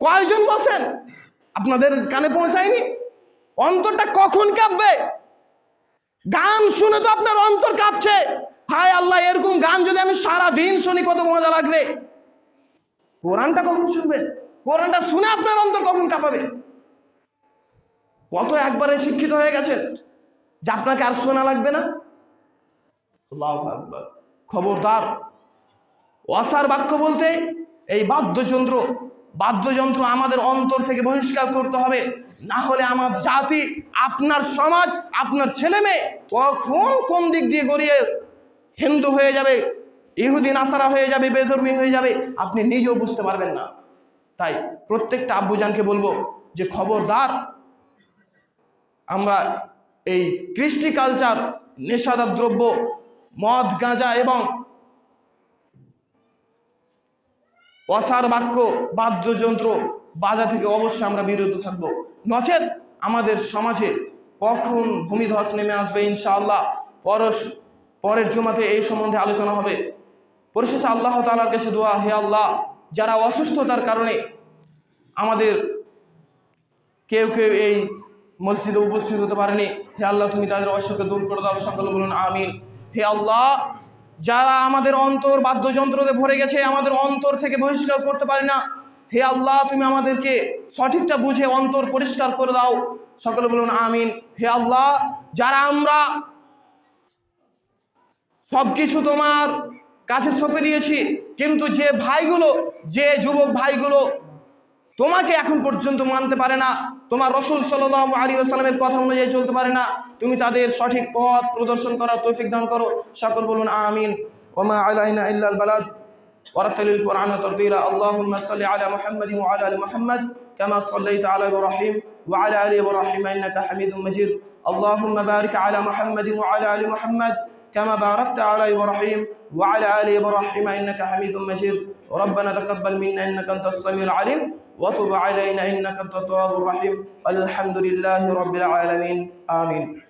কয়জন বসেন? আপনাদের কানে পৌঁছায়নি? অন্তরটা কখন কাঁপবে? গান শুনে তো আপনার অন্তর কাঁপছে। হায় আল্লাহ, এরকম গান যদি আমি সারা দিন শুনি, কত মজা লাগবে। কোরআনটা কখন শুনবেন? কোরআনটা শুনে আপনার অন্তর কখন কাঁপাবে? কত একবারে শিক্ষিত হয়ে গেছেন যে আপনাকে আর শোনা লাগবে না। খবরদার। অসার বাক্য বলতে এই বাদ্যযন্ত্র বাদ্যযন্ত্র আমাদের অন্তর থেকে বহিষ্কার করতে হবে। না হলে আমার জাতি, আপনার সমাজ, আপনার ছেলে মেয়ে কখন কোন দিক দিয়ে গড়িয়ে হিন্দু হয়ে যাবে, ইহুদি, নাসারা হয়ে যাবে, বেধর্মী হয়ে যাবে, আপনি নিজেও বুঝতে পারবেন না। তাই প্রত্যেকটা আব্বুজানকে বলব যে খবরদার, আমরা এই কৃষ্টি কালচার, নেশাদার দ্রব্য, মদ, গাঁজা এবং অসার বাক্য, বাদ্যযন্ত্র বাজা থেকে অবশ্যই আমরা বিরত থাকব। নচেত আমাদের সমাজে কখন ভূমিধস নেমে আসবে ইনশাআল্লাহ। পরশ পরের জুমাতে এই সম্বন্ধে আলোচনা হবে। পরিশেষে আল্লাহ তালার কাছে দোয়া, হে আল্লাহ, যারা অসুস্থতার কারণে আমাদের কেউ কেউ এই মসজিদে উপস্থিত হতে পারেনি, হে আল্লাহ, তুমি তাদের অসুখকে দূর করে দাও। সকলে বলুন, আমিন। হে আল্লাহ যারা আমাদের অন্তর বাদ্যযন্ত্রতে ভরে গেছে, আমাদের অন্তর থেকে বহিষ্কার করতে পারি না। হে আল্লাহ, তুমি আমাদেরকে সঠিকটা বুঝে অন্তর পরিষ্কার করে দাও। সকলে বলুন, আমিন। হে আল্লাহ, যারা আমরা সব কিছু তোমার কাছে সঁপে দিয়েছি, কিন্তু যে ভাইগুলো, যে যুবক ভাইগুলো তোমাকে এখন পর্যন্ত মানতে পারে না তোমার রসুল সাল্লাহ আলী আসসালামের কথা অনুযায়ী চলতে পারে না তুমি তাদের সঠিক পথ প্রদর্শন করার তৌফিক দান করো সকল বলুন আমিন ওমা আলাইনা ইল্লাল বালাদ ورتل القرآن ترتيلا اللهم صل على محمد وعلى آل محمد كما صليت على إبراهيم وعلى آل إبراهيم إنك حميد مجيد اللهم بارك على محمد وعلى آل محمد كما باركت على إبراهيم وعلى آل إبراهيم إنك حميد مجيد. ربنا تقبل منا إنك أنت السميع العليم وتب علينا إنك أنت التواب الرحيم. الحمد لله رب العالمين. آمين.